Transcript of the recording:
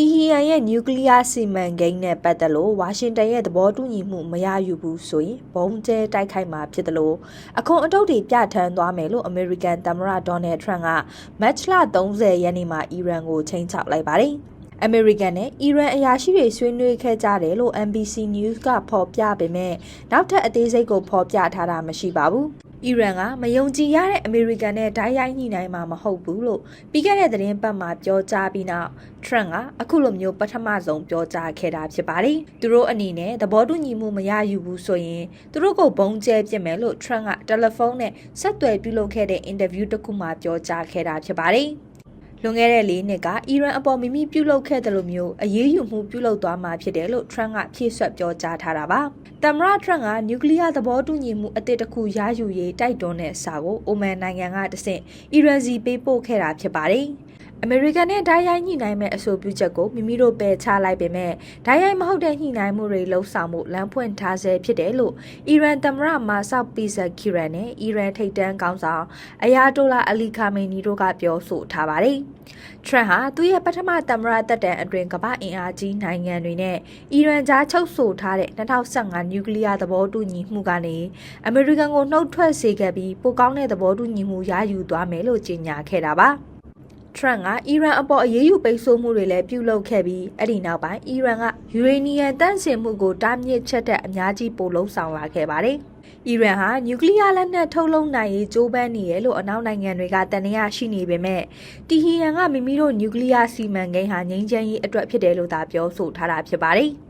တီဟီယန်ရဲ့နျူကလ িয়ার စီမံကိန်းနဲ့ပတ်သက်လို့ဝါရှင်တန်ရဲ့သဘောတူညီမှုမရယူဘူးဆိုရင်ဘုံကျဲတိုက်ခိုက်မှာဖြစ်တယ်လို့အခွန်အတုပ်တွေပြဋ္ဌာန်းသွားမယ်လို့အမေရိကန်သမ္မတဒေါ်နယ်ထရန့်ကမတ်လ30ရက်နေ့မှာအီရန်ကိုချိန်ချောက်လိုက်ပါတယ်။အမေရိကန်နဲ့အီရန်အရာရှိတွေဆွေးနွေးခဲ့ကြတယ်လို့ NBC News ကဖော်ပြပေမဲ့နောက်ထပ်အသေးစိတ်ကိုဖော်ပြထားတာမရှိပါဘူး။ အီရန်ကမယုံကြည်ရတဲ့အမေရိကန်နဲ့ဓာတ်ရိုက်ညှိနှိုင်းမှာမဟုတ်ဘူးလို့ပြီးခဲ့တဲ့သတင်းပတ်မှာပြောကြားပြီးနောက်ထရန့်ကအခုလိုမျိုးပထမဆုံးပြောကြားခဲ့တာဖြစ်ပါတယ်။သူတို့အနေနဲ့သဘောတူညီမှုမရယူဘူးဆိုရင်သူတို့ကိုဘုံကျဲပြစ်မယ်လို့ထရန့်ကတယ်လီဖုန်းနဲ့ဆက်သွယ်ပြုလုပ်ခဲ့တဲ့အင်တာဗျူးတစ်ခုမှာပြောကြားခဲ့တာဖြစ်ပါတယ်။ လွန်ခဲ့တဲ့၄နှစ်ကအီရန်အပေါ်မိမိပြုလုပ်ခဲ့တယ်လို့မျိုးအရေးယူမှုပြုလုပ်သွားမှာဖြစ်တယ်လို့ထရန့်ကဖြည့်ဆွတ်ပြောကြားထားတာပါ။သမ္မတထရန့်ကနျူကလ িয়ার သဘောတူညီမှုအသစ်တစ်ခုရယူရေးတိုက်တွန်းတဲ့စာကိုအိုမန်နိုင်ငံကတဆင့်အီရန်စီပေးပို့ခဲ့တာဖြစ်ပါတယ်။ အမေရိကန်နဲ့ဓာတ်ရိုက်ညှိနှိုင်းမဲ့အဆိုပြုချက်ကိုမိမိတို့ပယ်ချလိုက်ပေမဲ့ဓာတ်ရိုက်မဟုတ်တဲ့ညှိနှိုင်းမှုတွေလှုံ့ဆော်မှုလမ်းဖွင့်ထားဆဲဖြစ်တယ်လို့အီရန်သမ္မတမာဆောက်ပီဇက်ခီရန်နဲ့အီရန်ထိပ်တန်းခေါင်းဆောင်အယာတိုလာအလီခါမေနီတို့ကပြောဆိုထားပါတယ်။ထရန့်ဟာသူ့ရဲ့ပထမသမ္မတတက်တန်အတွင်းကမ္ဘာအင်အားကြီးနိုင်ငံတွေနဲ့အီရန်ကြားချုပ်ဆိုထားတဲ့2015နျူကလ িয়ার သဘောတူညီမှုကနေအမေရိကန်ကိုနှုတ်ထွက်စေခဲ့ပြီးပိုကောင်းတဲ့သဘောတူညီမှုရယူသွားမယ်လို့ကြေညာခဲ့တာပါ။ ထရန့်ကအီရန်အပေါ်အရေးယူပိတ်ဆို့မှုတွေလည်းပြုလုပ်ခဲ့ပြီးအဲ့ဒီနောက်ပိုင်းအီရန်ကယူရေနီယံတန့်စင်မှုကိုတားမြစ်ချက်တဲ့အများကြီးပိုလုံးဆောင်လာခဲ့ပါတယ်။အီရန်ဟာနျူကလ িয়ার လက်နက်ထုတ်လုပ်နိုင်ရေးကြိုးပမ်းနေတယ်လို့အနောက်နိုင်ငံတွေကတန်တရားရှိနေပေမဲ့တီဟီယန်ကမိမိတို့နျူကလ িয়ার စီမံကိန်းဟာငြိမ်းချမ်းရေးအတွက်ဖြစ်တယ်လို့သာပြောဆိုထားတာဖြစ်ပါတယ်။